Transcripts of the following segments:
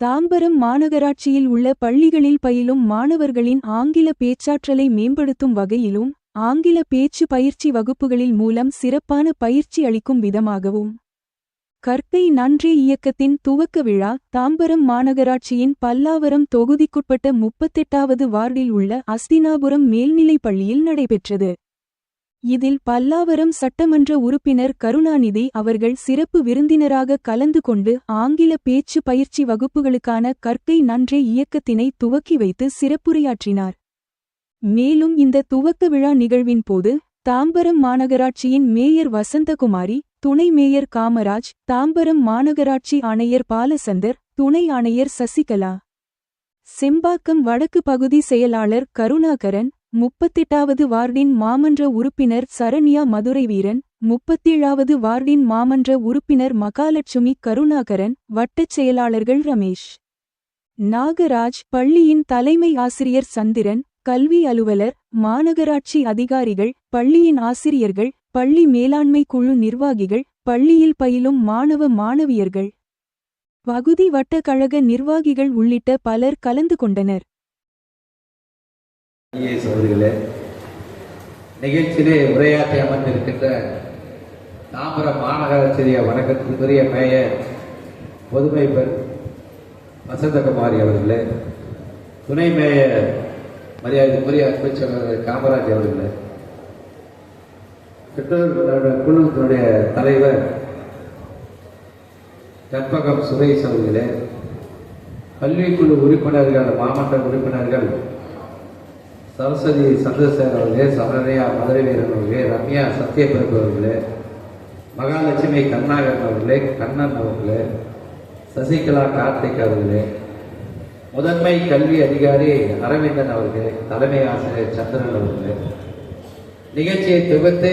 தாம்பரம் மாநகராட்சியில் உள்ள பள்ளிகளில் பயிலும் மாணவர்களின் ஆங்கில பேச்சாற்றலை மேம்படுத்தும் வகையிலும் ஆங்கில பேச்சு பயிற்சி வகுப்புகளில் மூலம் சிறப்பான பயிற்சி அளிக்கும் விதமாகவும். கற்கை நன்றி இயக்கத்தின் துவக்க விழா தாம்பரம் மாநகராட்சியின் பல்லாவரம் தொகுதிக்குட்பட்ட முப்பத்தெட்டாவது வார்டில் உள்ள அஸ்தினாபுரம் மேல்நிலைப் பள்ளியில் நடைபெற்றது. இதில் பல்லாவரம் சட்டமன்ற உறுப்பினர் கருணாநிதி அவர்கள் சிறப்பு விருந்தினராக கலந்து கொண்டு ஆங்கில பேச்சு பயிற்சி வகுப்புகளுக்கான கற்கை நன்றே இயக்கத்தினை துவக்கி வைத்து சிறப்புரையாற்றினார். மேலும் இந்த துவக்க விழா நிகழ்வின் போது தாம்பரம் மாநகராட்சியின் மேயர் வசந்தகுமாரி துணை மேயர் காமராஜ் தாம்பரம் மாநகராட்சி ஆணையர் பாலசந்தர் துணை ஆணையர் சசிகலா. செம்பாக்கம் வடக்கு பகுதி செயலாளர் கருணாகரன் முப்பத்தெட்டாவது வார்டின் மாமன்ற உறுப்பினர் சரண்யா மதுரை வீரன் முப்பத்தேழாவது வார்டின் மாமன்ற உறுப்பினர் மகாலட்சுமி கருணாகரன் வட்டச் செயலாளர்கள் ரமேஷ். நாகராஜ் பள்ளியின் தலைமை ஆசிரியர் சந்திரன் கல்வி அலுவலர் மாநகராட்சி அதிகாரிகள் பள்ளியின் ஆசிரியர்கள் பள்ளி மேலாண்மை குழு நிர்வாகிகள் பள்ளியில் பயிலும் மாணவ மாணவியர்கள். பகுதி வட்ட கழக நிர்வாகிகள் உள்ளிட்ட பலர் கலந்து கொண்டனர். ஐஏஎஸ் அவர்களே நிகழ்ச்சியிலே உரையாற்றி அமர்ந்திருக்கின்ற தாம்பரம் மாநகராட்சிய வணக்கத்திற்குரிய மேயர் பொதுமை பெண் வசந்தகுமாரி அவர்களே துணை மேயர் மரியாதைக்குரிய அமைச்சர் காமராஜ் அவர்களே பெற்றோர்களுடைய குழுவினுடைய தலைவர் கற்பகம் சுரேஷ் அவர்களே கல்விக்குழு உறுப்பினர்கள் மாமன்ற உறுப்பினர்கள் சரஸ்வதி சந்திரசேகர் அவர்களே சரண்யா மதுரை வீரன் அவர்களே ரம்யா சத்யபிரபு அவர்களே மகாலட்சுமி கருணாகரன் அவர்களே கண்ணன் அவர்களே சசிகலா கார்த்திக் அவர்களே முதன்மை கல்வி அதிகாரி அரவிந்தன் அவர்களே தலைமை ஆசிரியர் சந்திரன் அவர்களே நிகழ்ச்சியை தொகுத்து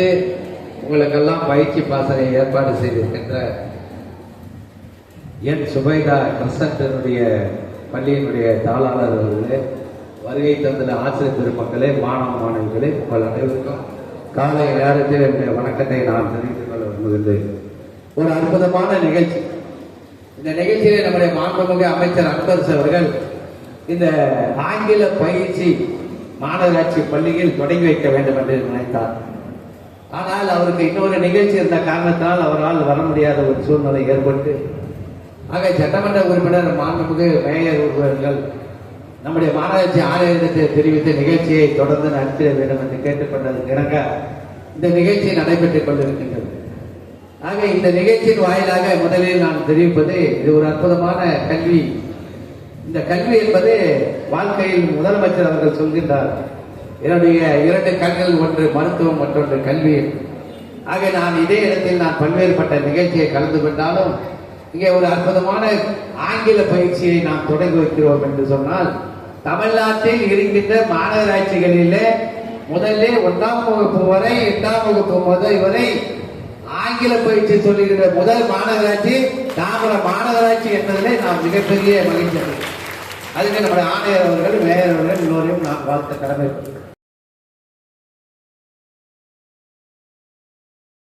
உங்களுக்கெல்லாம் பயிற்சி பாசனை ஏற்பாடு செய்திருக்கின்ற என் சுபைதா கிருஷ்ணனுடைய பள்ளியினுடைய தாளாளர் அவர்களே வருகை தந்துள்ள ஆசிரியர் பெருமக்களே மாணவ மாணவிகளே உங்கள் அனைவருக்கும் காலை நேரத்தில் என்னுடைய வணக்கத்தை நான் தெரிவித்துக் கொள்ள விரும்புகின்றேன். ஒரு அற்புதமான நிகழ்ச்சி. இந்த நிகழ்ச்சியிலே நம்முடைய மாண்புமிகு அமைச்சர் அன்பரசு அவர்கள் இந்த ஆங்கில பயிற்சி மாநகராட்சி பள்ளியில் தொடங்கி வைக்க வேண்டும் என்று நினைத்தார். ஆனால் அவருக்கு இன்னொரு நிகழ்ச்சி இருந்த காரணத்தால் அவரால் வர முடியாத ஒரு சூழ்நிலை ஏற்பட்டு ஆக சட்டமன்ற உறுப்பினர் மாண்புமிகு மேயர் உறுப்பினர்கள் நம்முடைய மாநகராட்சி ஆணையத்தை தெரிவித்த நிகழ்ச்சியை தொடர்ந்து நடத்திட வேண்டும் என்று கேட்டுக்கொண்டதற்கு இணங்க இந்த நிகழ்ச்சி நடைபெற்றுக் கொண்டிருக்கின்றது. ஆக இந்த நிகழ்ச்சியின் வாயிலாக முதலில் நான் தெரிவிப்பது இது ஒரு அற்புதமான கல்வி. இந்த கல்வி என்பது வாழ்க்கையில் முதலமைச்சர் அவர்கள் சொல்கின்றார் என்னுடைய இரண்டு கண்கள் ஒன்று மருத்துவம் மற்றொன்று கல்வி. ஆக நான் இதே இடத்தில் நான் பல்வேறுபட்ட நிகழ்ச்சியை கலந்து கொண்டாலும் இங்கே ஒரு அற்புதமான ஆங்கில பயிற்சியை நாம் தொடங்கி வைக்கிறோம் என்று சொன்னால் தமிழ்நாட்டில் இருக்கின்ற மாநகராட்சிகளிலே முதல்ல ஒன்றாம் வகுப்பு வரை எட்டாம் வகுப்பு முதல் வரை ஆங்கில பயிற்சி சொல்லுகின்ற முதல் மாநகராட்சி தாமரை மாநகராட்சி என்பதிலே நாம் மிகப்பெரிய மகிழ்ச்சி அதுக்கு நம்முடைய ஆணையர் அவர்கள் மேயர் அவர்கள் எல்லோரையும் நான் வாழ்த்த கடமை